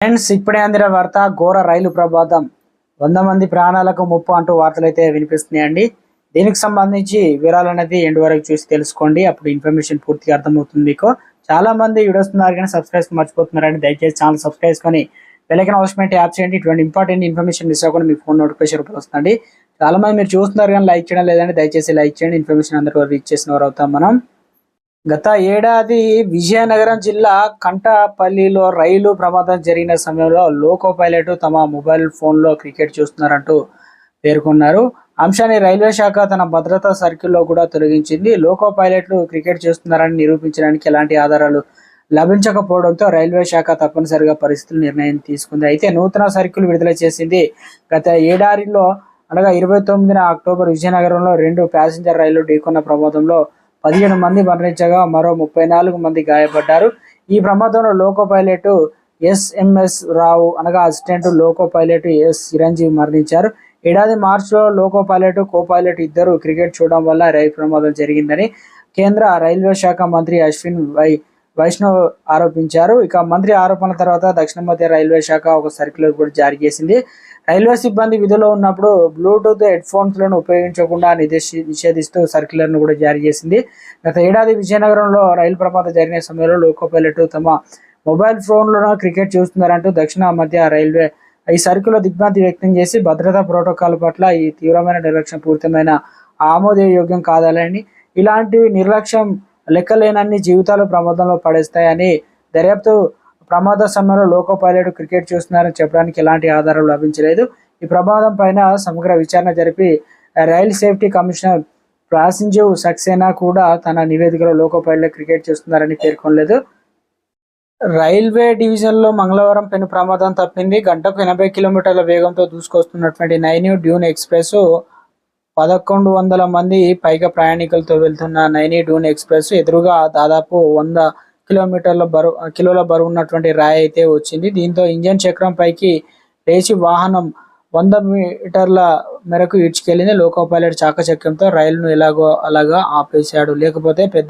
Friends ఇప్పుడే అందిన వార్త ఘోర రైలు ప్రమాదం. వంద మంది ప్రాణాలకు ముప్పు అంటూ వార్తలు అయితే వినిపిస్తున్నాయండి. దీనికి సంబంధించి వివరాలు అనేది ఎండ్ వరకు చూసి తెలుసుకోండి. అప్పుడు ఇన్ఫర్మేషన్ పూర్తిగా అర్థమవుతుంది మీకు. చాలా మంది వీడియోస్తున్నారు కానీ సబ్స్క్రైబ్ మర్చిపోతున్నారండి. దయచేసి ఛానల్ సబ్స్క్రైబ్ చేసుకొని వెళ్ళకిన అవసరమైన యాప్ చేయండి. ఇటువంటి ఇంపార్టెంట్ ఇన్ఫర్మేషన్ మిస్ అవ్వకుండా మీ ఫోన్ నోటిఫికేషన్ రూపంలో వస్తుంది చాలా మంది మీరు చూస్తున్నారు కానీ లైక్ చేయడం లేదండి. దయచేసి లైక్ చేయండి. ఇన్ఫర్మేషన్ అందరూ రీచ్ చేసిన వారు అవుతాం మనం. గత ఏడాది విజయనగరం జిల్లా కంటపల్లిలో రైలు ప్రమాదం జరిగిన సమయంలో లోకో పైలట్ తమ మొబైల్ ఫోన్లో క్రికెట్ చూస్తున్నారంటూ పేర్కొన్నారు. అంశాన్ని రైల్వే శాఖ తన భద్రతా సర్కిల్లో కూడా తొలగించింది. లోకో పైలట్లు క్రికెట్ చేస్తున్నారని నిరూపించడానికి ఎలాంటి ఆధారాలు లభించకపోవడంతో రైల్వే శాఖ తప్పనిసరిగా పరిస్థితులు నిర్ణయం తీసుకుంది. అయితే నూతన సర్కిల్ విడుదల చేసింది. గత ఏడాదిలో అనగా ఇరవై తొమ్మిదిన అక్టోబర్ విజయనగరంలో రెండు ప్యాసింజర్ రైళ్ళు ఢీకొన్న ప్రమాదంలో పదిహేను మంది మరణించగా మరో ముప్పై నాలుగు మంది గాయపడ్డారు. ఈ ప్రమాదంలో loco pilot S M S Rao అనగా assistant loco pilot S Chiranjeevi మరణించారు. ఏడాది మార్చిలో లోకో పైలట్ కో పైలట్ ఇద్దరు క్రికెట్ చూడడం వల్ల రైలు ప్రమాదం జరిగిందని కేంద్ర రైల్వే శాఖ మంత్రి అశ్విన్ వై వైష్ణవ్ ఆరోపించారు. ఇక మంత్రి ఆరోపణల తర్వాత దక్షిణ మధ్య రైల్వే శాఖ ఒక సర్క్యులర్ కూడా జారీ చేసింది. రైల్వే సిబ్బంది విధుల్లో ఉన్నప్పుడు బ్లూటూత్ హెడ్ ఫోన్స్లను ఉపయోగించకుండా నిదేశి నిషేధిస్తూ సర్క్యులర్ను కూడా జారీ చేసింది. గత ఏడాది విజయనగరంలో రైలు ప్రమాదం జరిగిన సమయంలో లోకో పైలట్ తమ మొబైల్ ఫోన్లను క్రికెట్ చూస్తున్నారంటూ దక్షిణ మధ్య రైల్వే ఈ సర్కిల్లో దిగ్భ్రాంతి వ్యక్తం చేసి భద్రతా ప్రోటోకాల్ పట్ల ఈ తీవ్రమైన నిర్లక్ష్యం పూర్తమైన ఆమోదయోగ్యం కాదాలని ఇలాంటి నిర్లక్ష్యం లెక్కలేనన్ని జీవితాలు ప్రమాదంలో పడేస్తాయని దర్యాప్తు ప్రమాద సమయంలో లోకో పైలట్ క్రికెట్ చూస్తున్నారని చెప్పడానికి ఎలాంటి ఆధారాలు లభించలేదు. ఈ ప్రమాదం పైన సమగ్ర విచారణ జరిపి రైల్ సేఫ్టీ కమిషనర్ ప్రాసింజీవ్ సక్సేనా కూడా తన నివేదికలో లోకో పైలట్ క్రికెట్ చూస్తున్నారని పేర్కొనలేదు. రైల్వే డివిజన్లో మంగళవారం పెను ప్రమాదం తప్పింది. గంటకు ఎనభై కిలోమీటర్ల వేగంతో దూసుకొస్తున్నటువంటి నైన్యూ డ్యూన్ ఎక్స్ప్రెస్ పదకొండు వందల మంది పైగా ప్రయాణికులతో వెళ్తున్న నైనీ డూన్ ఎక్స్ప్రెస్ ఎదురుగా దాదాపు వంద కిలోమీటర్ల బరువు కిలోల బరువు ఉన్నటువంటి రాయి అయితే వచ్చింది. దీంతో ఇంజన్ చక్రం పైకి లేచి వాహనం వంద మీటర్ల మేరకు ఈడ్చుకెళ్ళింది. లోకో పైలట్ చాకచక్యంతో రైలును ఎలాగో అలాగా ఆపేశాడు. లేకపోతే పెద్ద